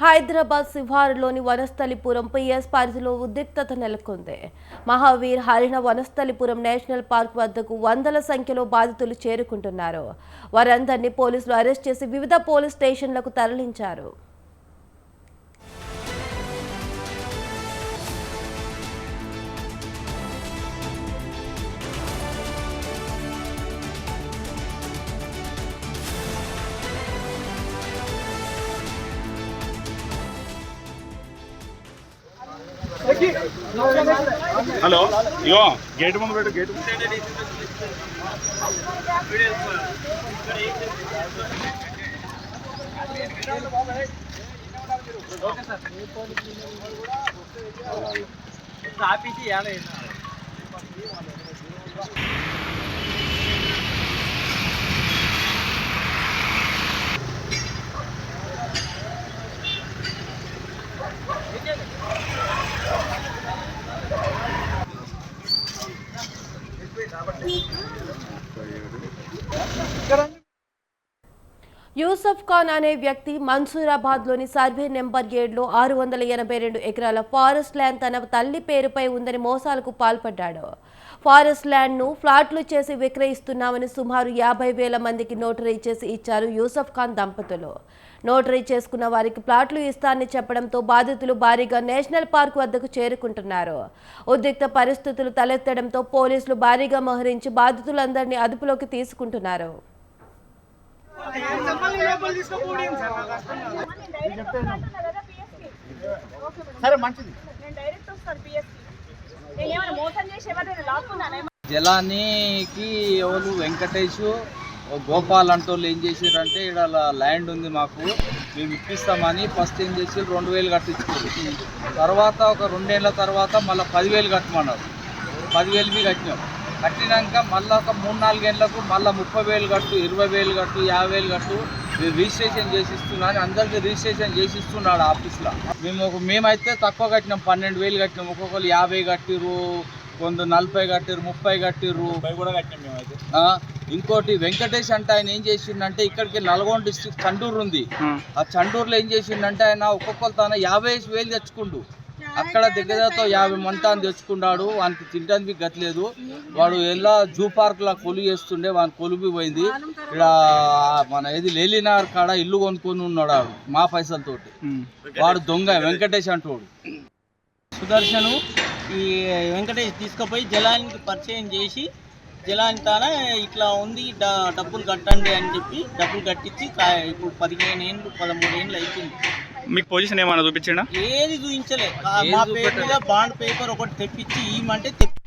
హైదరాబాద్ శివారులోని వనస్థలిపురం పిఎస్ పరిధిలో ఉద్రిక్తత నెలకొంది. మహావీర్ హరిణ వనస్థలిపురం నేషనల్ పార్క్ వద్దకు వందల సంఖ్యలో బాధితులు చేరుకుంటున్నారు. వారందరినీ పోలీసులు అరెస్ట్ చేసి వివిధ పోలీస్ స్టేషన్లకు తరలించారు. హలో ఇగో గేట్ ముందు పెట్టు గేట్ ముందు యూసఫ్ ఖాన్ అనే వ్యక్తి మన్సూరాబాద్లోని సర్వే నెంబర్ ఏడులో ఆరు వందల ఎనభై రెండు ఎకరాల ఫారెస్ట్ ల్యాండ్ తన తల్లి పేరుపై ఉందని మోసాలకు పాల్పడ్డాడు. ఫారెస్ట్ ల్యాండ్ను ఫ్లాట్లు చేసి విక్రయిస్తున్నామని సుమారు యాభై వేల మందికి నోటరీ చేసి ఇచ్చారు యూసఫ్ ఖాన్ దంపతులు. నోటరీ చేసుకున్న వారికి ప్లాట్లు ఇస్తానని చెప్పడంతో బాధితులు భారీగా నేషనల్ పార్క్ వద్దకు చేరుకుంటున్నారు. ఉద్రిక్త పరిస్థితులు తలెత్తడంతో పోలీసులు భారీగా మోహరించి బాధితులందరినీ అదుపులోకి తీసుకుంటున్నారు. జలానికి ఎవరు వెంకటేష్ గోపాల్ అంటోళ్ళు ఏం చేసారంటే ఇక్కడ ల్యాండ్ ఉంది మాకు మేము ఇప్పిస్తామని ఫస్ట్ ఏం చేసి రెండు వేలు కట్టించుకోరు తర్వాత ఒక రెండేళ్ళ తర్వాత మళ్ళీ పదివేలు కట్టమన్నారు. పదివేలు మీ కట్టినాం. కట్టినాక మళ్ళీ ఒక మూడు నాలుగేళ్ళకు మళ్ళీ ముప్పై వేలు కట్టు ఇరవై వేలు కట్టు యాభై వేలు కట్టు మేము రిజిస్ట్రేషన్ చేసిస్తున్నా అని అందరికీ రిజిస్ట్రేషన్ చేసిస్తున్నాడు ఆఫీస్లో. మేము ఒక మేమైతే తక్కువ కట్టినాం పన్నెండు వేలు కట్టినాం. ఒక్కొక్కరు యాభై కట్టిర్రు కొందరు నలభై కట్టిర్రు ముప్పై కట్టిర్రు. కూడా కట్టినాం మేమైతే. ఇంకోటి వెంకటేష్ అంటే ఆయన ఏం చేసిండంటే ఇక్కడికి నల్గొండ డిస్ట్రిక్ట్ చండూరు ఉంది ఆ చండూరులో ఏం చేసిండంటే ఆయన ఒక్కొక్కరు తన యాభై వేలు తెచ్చుకుండు. అక్కడ దగ్గరతో యాభై మంతాన్ని తెచ్చుకున్నాడు. వానికి తినడానికి గట్లేదు వాడు ఎలా జూ పార్క్లో కొలు చేస్తుండే వాని కొలుపు పోయింది. ఇక్కడ మన ఏది లేలినార్ కాడ ఇల్లు కొనుక్కొని ఉన్నాడు మా పైసలతోటి వాడు దొంగ వెంకటేష్ అంటోడు. సుదర్శను ఈ వెంకటేష్ తీసుకుపోయి జలానికి పరిచయం చేసి జలాని తాన ఇట్లా ఉంది డబ్బులు కట్టండి అని చెప్పి డబ్బులు కట్టించి ఇప్పుడు పదిహేను ఏళ్ళు పదమూడు ఏళ్ళు అయిపోయింది. మీకు పొజిషన్ ఏమైనా చూపించిండా ఏది చూపించలే కా- ఏది మా పేరు. మీద బాండ్ పేపర్ ఒకటి తెప్పించి ఇవ్వమంటే తెప్పి